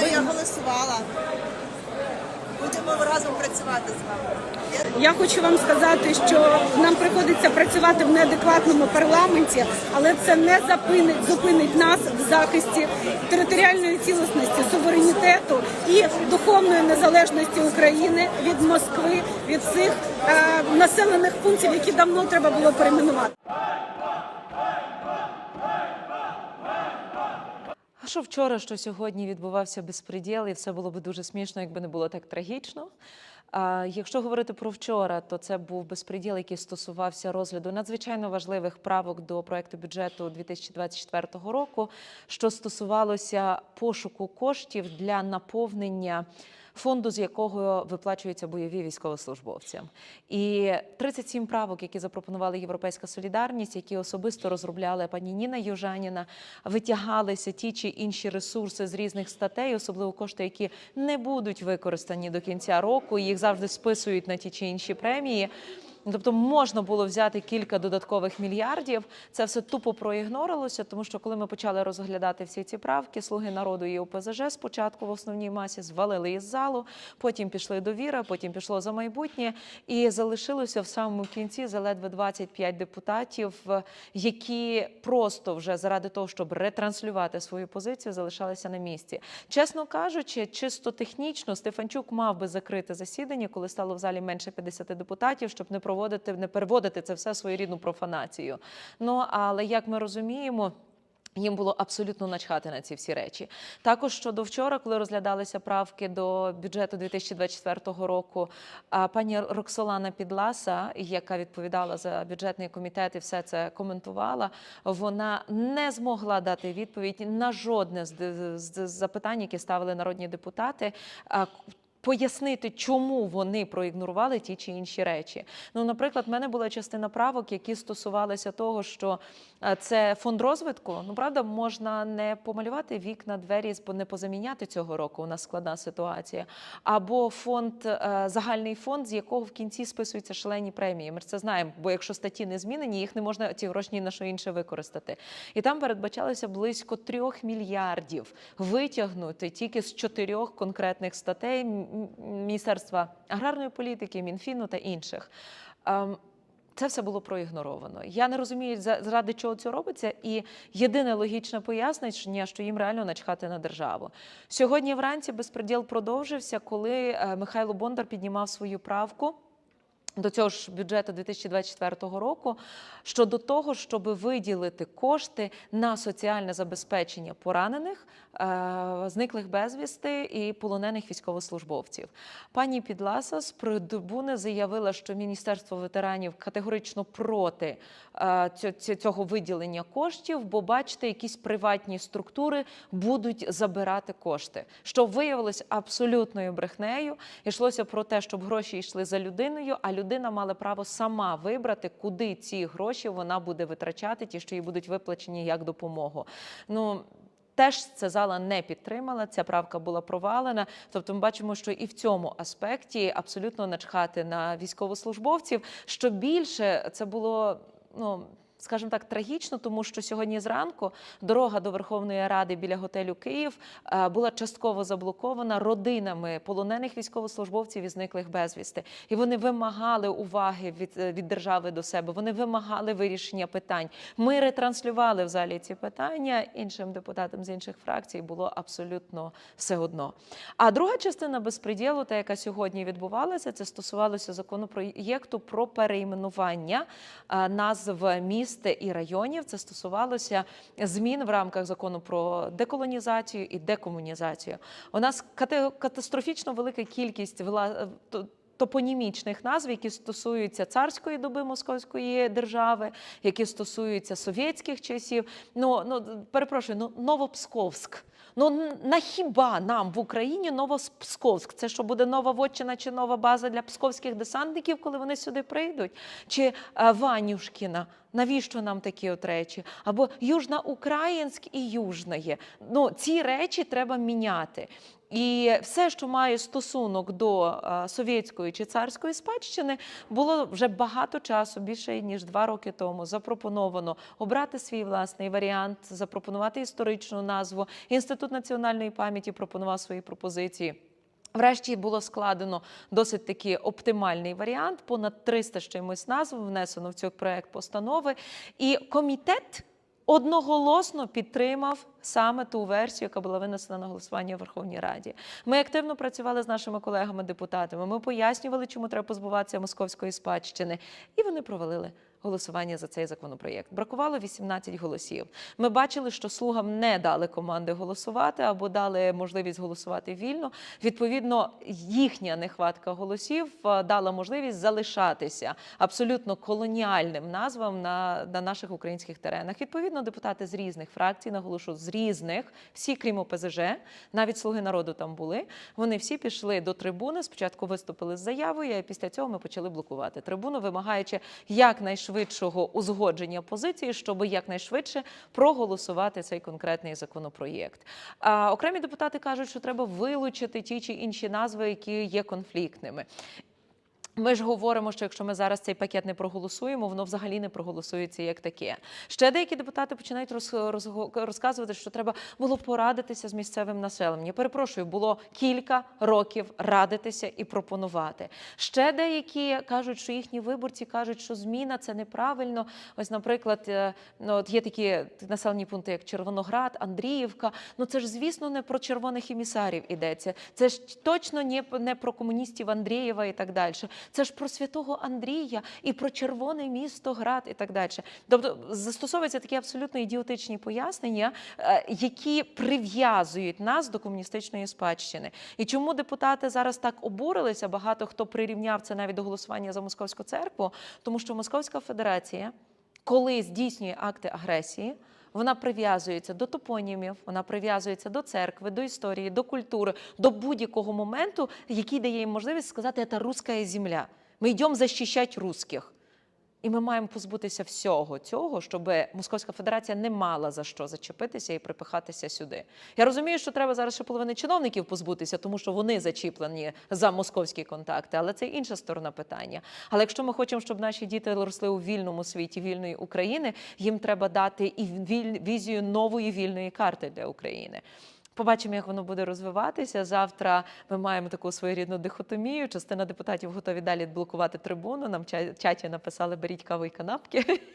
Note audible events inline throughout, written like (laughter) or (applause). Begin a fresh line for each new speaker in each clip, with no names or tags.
Звичайно, я голосувала. Будемо разом працювати з вами. Я-
хочу вам сказати, що нам приходиться працювати в неадекватному парламенті, але це не зупинить, зупинить нас в захисті територіальної цілісності, суверенітету і духовної незалежності України від Москви, від всіх е, населених пунктів, які давно треба було перейменувати.
Що вчора, що сьогодні відбувався безпреділ, і все було б дуже смішно, якби не було так трагічно. А якщо говорити про вчора, то це був безпреділ, який стосувався розгляду надзвичайно важливих правок до проекту бюджету 2024 року, що стосувалося пошуку коштів для наповнення. Фонду, з якого виплачуються бойові військовослужбовцям, і 37 правок, які запропонували Європейська солідарність, які особисто розробляли пані Ніна Южаніна, витягалися ті чи інші ресурси з різних статей, особливо кошти, які не будуть використані до кінця року. Їх завжди списують на ті чи інші премії. Тобто можна було взяти кілька додаткових мільярдів. Це все тупо проігнорилося, тому що коли ми почали розглядати всі ці правки, слуги народу і ОПЗЖ спочатку в основній масі звалили із залу, потім пішли довіра, потім пішло за майбутнє, і залишилося в самому кінці заледве 25 депутатів, які просто вже заради того, щоб ретранслювати свою позицію, залишалися на місці. Чесно кажучи, чисто технічно Стефанчук мав би закрити засідання, коли стало в залі менше 50 депутатів, щоб не проводити, не переводити це все в своєрідну профанацію. Ну але як ми розуміємо. Їм було абсолютно начхати на ці всі речі. Також щодо вчора, коли розглядалися правки до бюджету 2024 року, пані Роксолана Підласа, яка відповідала за бюджетний комітет і все це коментувала, вона не змогла дати відповідь на жодне з запитань, які ставили народні депутати. Пояснити, чому вони проігнорували ті чи інші речі. Ну, наприклад, в мене була частина правок, які стосувалися того, що е, це фонд розвитку. Ну, правда, можна не помалювати вікна, двері, не позаміняти цього року. У нас складна ситуація. Або фонд, е, загальний фонд, з якого в кінці списуються шалені премії. Ми це знаємо, бо якщо статті не змінені, їх не можна ці гроші ні на що інше використати. І там передбачалося близько трьох мільярдів витягнути тільки з чотирьох конкретних статей Міністерства аграрної політики, Мінфіну та інших. Ем, Це все було проігноровано. Я не розумію, заради чого це робиться. І єдине логічне пояснення, що їм реально начхати на державу. Сьогодні вранці безпреділ продовжився, коли е, Михайло Бондар піднімав свою правку. До цього ж бюджету 2024 року щодо того, щоб виділити кошти на соціальне забезпечення поранених, е, зниклих безвісти і полонених військовослужбовців. Пані Підласа з трибуни заявила, що Міністерство ветеранів категорично проти е, цього виділення коштів, бо бачите, якісь приватні структури будуть забирати кошти, що виявилось абсолютною брехнею. Йшлося про те, щоб гроші йшли за людиною, а людина мала право сама вибрати, куди ці гроші вона буде витрачати, ті, що їй будуть виплачені як допомогу. Ну Теж ця зала не підтримала. Ця правка була провалена. Тобто, ми бачимо, що і в цьому аспекті абсолютно начхати на військовослужбовців. Що більше це було ну. Скажімо так, трагічно, тому що сьогодні зранку дорога до Верховної Ради біля готелю Київ е, була частково заблокована родинами полонених військовослужбовців і зниклих безвісти. І вони вимагали уваги від, е, від держави до себе. Вони вимагали вирішення питань. Ми ретранслювали в залі ці питання іншим депутатам з інших фракцій. Було абсолютно все одно. А друга частина безпреділу, та яка сьогодні відбувалася, це стосувалося законопроєкту про перейменування е, назв міст і районів. Це стосувалося змін в рамках закону про деколонізацію і декомунізацію. У нас катастрофічно велика кількість вла... то- Топонімічних назв, які стосуються царської доби Московської держави, які стосуються совєтських часів. Ну, ну перепрошую, ну Новопсковськ. Ну на хіба нам в Україні Новопсковськ? Це що буде нова вотчина чи нова база для псковських десантників, коли вони сюди прийдуть? Чи е, Ванюшкіна? Навіщо нам такі от речі? Або южноукраїнськ і южне. Ну, ці речі треба міняти. І все, що має стосунок до е, совєтської чи царської спадщини, було вже багато часу, більше ніж два роки тому, запропоновано обрати свій власний варіант, запропонувати історичну назву. Інститут національної пам'яті пропонував свої пропозиції. Врешті було складено досить таки оптимальний варіант. Понад 300 з чимось назв внесено в цей проект постанови. І комітет одноголосно підтримав саме ту версію, яка була винесена на голосування в Верховній Раді. Ми активно працювали з нашими колегами-депутатами. Ми пояснювали, чому треба позбуватися московської спадщини, і вони провалили. Голосування за цей законопроєкт бракувало 18 голосів. Ми бачили, що слугам не дали команди голосувати або дали можливість голосувати вільно. Відповідно, їхня нехватка голосів е, дала можливість залишатися абсолютно колоніальним назвам на, на наших українських теренах. Відповідно, депутати з різних фракцій, наголошу з різних, всі крім ОПЗЖ, навіть слуги народу там були. Вони всі пішли до трибуни. Спочатку виступили з заявою, а після цього ми почали блокувати трибуну, вимагаючи якнайшвидшого узгодження позиції, щоб якнайшвидше проголосувати цей конкретний законопроєкт. А окремі депутати кажуть, що треба вилучити ті чи інші назви, які є конфліктними. Ми ж говоримо, що якщо ми зараз цей пакет не проголосуємо, воно взагалі не проголосується як таке. Ще деякі депутати починають роз, роз- розказувати, що треба було порадитися з місцевим населенням. Я перепрошую, було кілька років радитися і пропонувати. Ще деякі кажуть, що їхні виборці кажуть, що зміна це неправильно. Ось, наприклад, е, ну, от є такі населені пункти, як Червоноград, Андріївка. Ну це ж, звісно, не про червоних емісарів ідеться. Це ж точно не, про комуністів Андрієва і так далі. Це ж про святого Андрія і про червоне місто Град і так далі. Тобто застосовуються такі абсолютно ідіотичні пояснення, е, які прив'язують нас до комуністичної спадщини. І чому депутати зараз так обурилися? Багато хто прирівняв це навіть до голосування за московську церкву, тому що Московська Федерація, коли здійснює акти агресії. Вона прив'язується до топонімів, вона прив'язується до церкви, до історії, до культури, до будь-якого моменту, який дає їм можливість сказати, це русська земля. Ми йдемо захищати русських. І ми маємо позбутися всього цього, щоб Московська Федерація не мала за що зачепитися і припихатися сюди. Я розумію, що треба зараз ще половини чиновників позбутися, тому що вони зачіплені за московські контакти, але це інша сторона питання. Але якщо ми хочемо, щоб наші діти росли у вільному світі вільної України, їм треба дати і візію нової вільної карти для України. Побачимо, як воно буде розвиватися. Завтра ми маємо таку своєрідну дихотомію. Частина депутатів готові далі блокувати трибуну. Нам в чаті написали беріть каву і канапки. (laughs)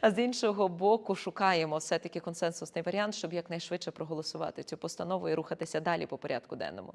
А з іншого боку, шукаємо все-таки консенсусний варіант, щоб якнайшвидше проголосувати цю постанову і рухатися далі по порядку денному.